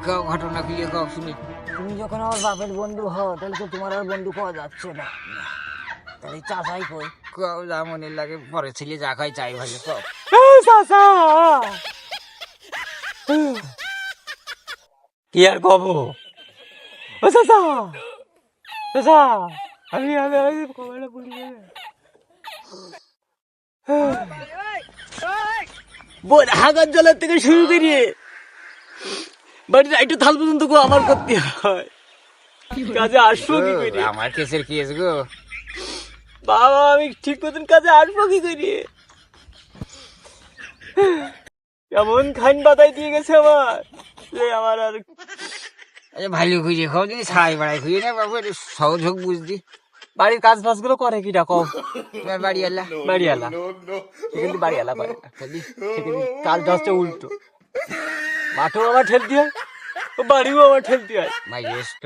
ঘটনা কি শুনি। তুমি যখন আমার বাপের বন্ধু হও তাহলে তো তোমার আর বন্ধু পাওয়া যাচ্ছে না। তাহলে চাষাই কই? কাও যা মনে লাগে পরে ছেলে যা খাই চাই ভালো চাষা কি আর কব? ও চাচা! আমি আমি আমি কবেলা পড়ি বোন হাগার জলের থেকে শুরু করিয়ে বাড়ির একটু থাল পর্যন্ত গো আমার করতে হয়। কাজে আসব কি করে? আমার কেসের কেস গো? বাবা আমি ঠিক মতন কাজে আসব কি করে? এমন খান বাতাই দিয়ে গেছে আমার। যে আমার আর আরে ভালো খুঁজে খাও দিন ছাড়াই বাড়াই খুঁজে না বাবু একটু সহজ হোক বুঝদি বাড়ির কাজ বাজগুলো করে কি ডাকো তোমার বাড়ি এলা বাড়িওয়ালা। কিন্তু না। খালি কাজটা হচ্ছে উল্টো। মাঠেও আমার ঠেলতে হয় ও বাড়িও আমার ঠেলতে হয় মাই রেস্ট